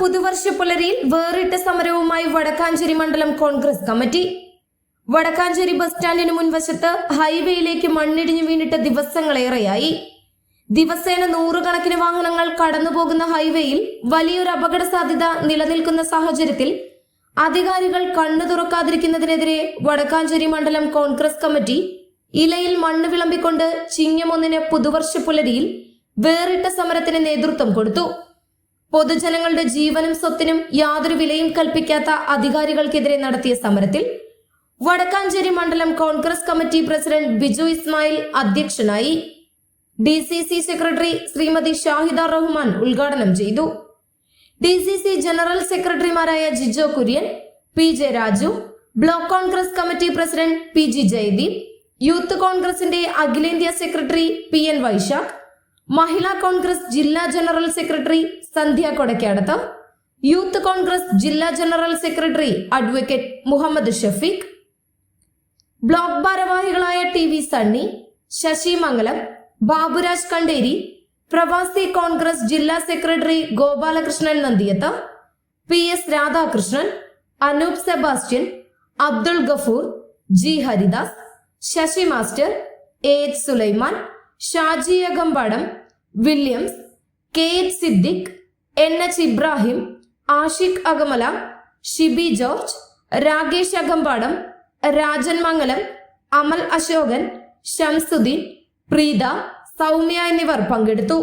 പുതുവർഷ പുലരിയിൽ വേറിട്ട സമരവുമായി വടക്കാഞ്ചേരി മണ്ഡലം കോൺഗ്രസ് കമ്മിറ്റി. വടക്കാഞ്ചേരി ബസ് സ്റ്റാൻഡിന് മുൻവശത്ത് ഹൈവേയിലേക്ക് മണ്ണിടിഞ്ഞു വീണിട്ട് ദിവസങ്ങളേറെയായി. ദിവസേന നൂറുകണക്കിന് വാഹനങ്ങൾ കടന്നുപോകുന്ന ഹൈവേയിൽ വലിയൊരു അപകട സാധ്യത നിലനിൽക്കുന്ന സാഹചര്യത്തിൽ അധികാരികൾ കണ്ണു തുറക്കാതിരിക്കുന്നതിനെതിരെ വടക്കാഞ്ചേരി മണ്ഡലം കോൺഗ്രസ് കമ്മിറ്റി ഇലയിൽ മണ്ണ് വിളമ്പിക്കൊണ്ട് ചിങ്ങമൊന്നിന് പുതുവർഷ പുലരിയിൽ വേറിട്ട സമരത്തിന് നേതൃത്വം കൊടുത്തു. പൊതുജനങ്ങളുടെ ജീവനും സ്വത്തിനും യാതൊരു വിലയും കൽപ്പിക്കാത്ത അധികാരികൾക്കെതിരെ നടത്തിയ സമരത്തിൽ വടക്കാഞ്ചേരി മണ്ഡലം കോൺഗ്രസ് കമ്മിറ്റി പ്രസിഡന്റ് ബിജു ഇസ്മായിൽ അധ്യക്ഷനായി D C C secretary Shrimati Shahida Rahman ഉദ്ഘാടനം ചെയ്തു. ഡി സി സി ജനറൽ സെക്രട്ടറിമാരായ Jijo Kurian P J Raju block Congress committee president P G Jayadeep youth കോൺഗ്രസിന്റെ അഖിലേന്ത്യാ secretary P N Vaishakh Mahila Congress ജില്ലാ general secretary Sandhya Kodakkadath youth Congress ജില്ലാ general secretary advocate Muhammad Shafeeq block ഭാരവാഹികളായ T V Sunny Sasi Mangalam Baburaj Kanderi Pravasi Congress ജില്ലാ secretary Gopalakrishnan Nandiyath P S Radhakrishnan Anoop Sebastian Abdul Gafoor G Haridas Sasi master A H Sulaiman Shaji Akampadam Williams K H Siddique N H Ibrahim Ashiq Akamala Shibi George Rakesh Akampadam Rajan Mangalam Amal Ashokan Shamsuddin Preetha Soumya എന്നിവർ പങ്കെടുത്തു.